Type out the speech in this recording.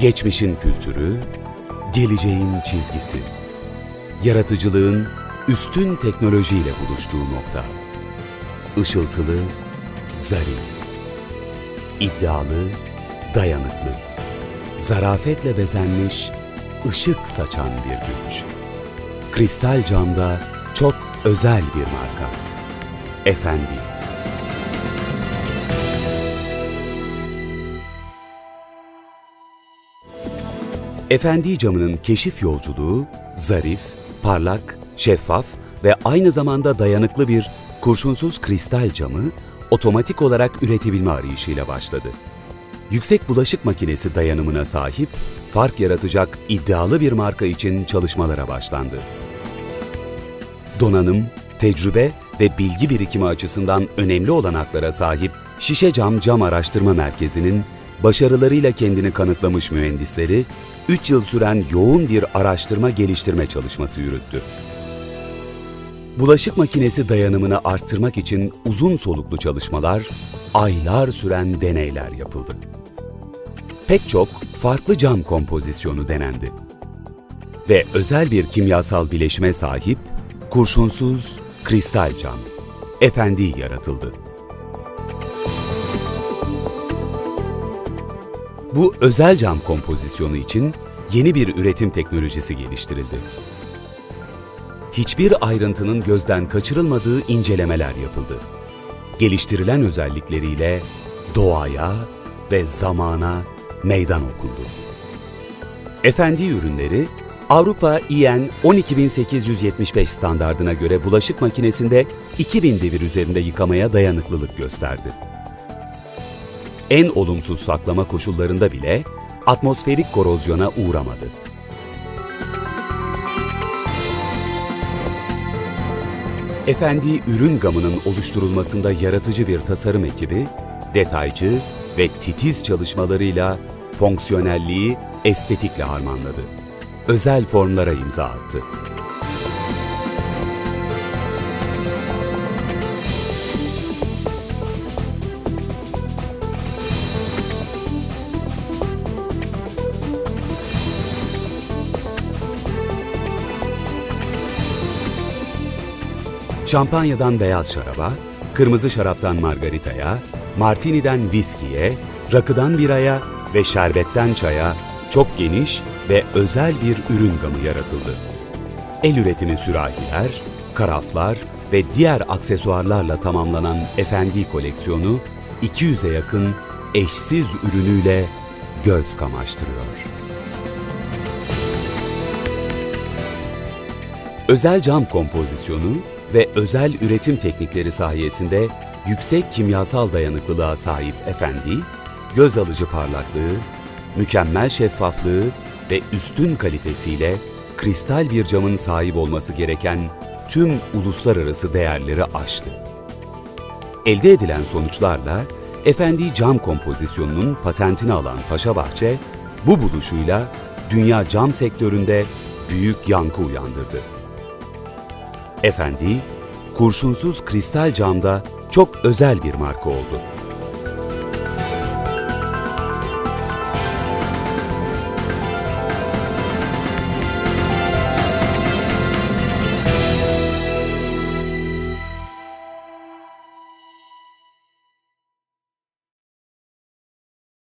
Geçmişin kültürü, geleceğin çizgisi. Yaratıcılığın üstün teknolojiyle buluştuğu nokta. Işıltılı, zarif. İddialı, dayanıklı. Zarafetle bezenmiş, ışık saçan bir güç. Kristal camda çok özel bir marka. Efendi. Efendi camının keşif yolculuğu zarif, parlak, şeffaf ve aynı zamanda dayanıklı bir kurşunsuz kristal camı otomatik olarak üretebilme arayışıyla başladı. Yüksek bulaşık makinesi dayanımına sahip, fark yaratacak iddialı bir marka için çalışmalara başlandı. Donanım, tecrübe ve bilgi birikimi açısından önemli olanaklara sahip Şişe Cam Cam Araştırma Merkezi'nin başarılarıyla kendini kanıtlamış mühendisleri 3 yıl süren yoğun bir araştırma geliştirme çalışması yürüttü. Bulaşık makinesi dayanımını arttırmak için uzun soluklu çalışmalar, aylar süren deneyler yapıldı. Pek çok farklı cam kompozisyonu denendi. Ve özel bir kimyasal bileşime sahip kurşunsuz kristal cam, efendi yaratıldı. Bu özel cam kompozisyonu için yeni bir üretim teknolojisi geliştirildi. Hiçbir ayrıntının gözden kaçırılmadığı incelemeler yapıldı. Geliştirilen özellikleriyle doğaya ve zamana meydan okundu. Efendi ürünleri Avrupa IN 12875 standardına göre bulaşık makinesinde 2000 devir üzerinde yıkamaya dayanıklılık gösterdi en olumsuz saklama koşullarında bile atmosferik korozyona uğramadı. Efendi ürün gamının oluşturulmasında yaratıcı bir tasarım ekibi, detaycı ve titiz çalışmalarıyla fonksiyonelliği estetikle harmanladı. Özel formlara imza attı. Şampanyadan beyaz şaraba, kırmızı şaraptan margaritaya, martini'den viskiye, rakıdan biraya ve şerbetten çaya çok geniş ve özel bir ürün gamı yaratıldı. El üretimi sürahiler, karaflar ve diğer aksesuarlarla tamamlanan Efendi koleksiyonu 200'e yakın eşsiz ürünüyle göz kamaştırıyor. Özel cam kompozisyonu ve özel üretim teknikleri sayesinde yüksek kimyasal dayanıklılığa sahip Efendi, göz alıcı parlaklığı, mükemmel şeffaflığı ve üstün kalitesiyle kristal bir camın sahip olması gereken tüm uluslararası değerleri aştı. Elde edilen sonuçlarla Efendi cam kompozisyonunun patentini alan Paşa Bahçe, bu buluşuyla dünya cam sektöründe büyük yankı uyandırdı. Efendi, kurşunsuz kristal camda çok özel bir marka oldu.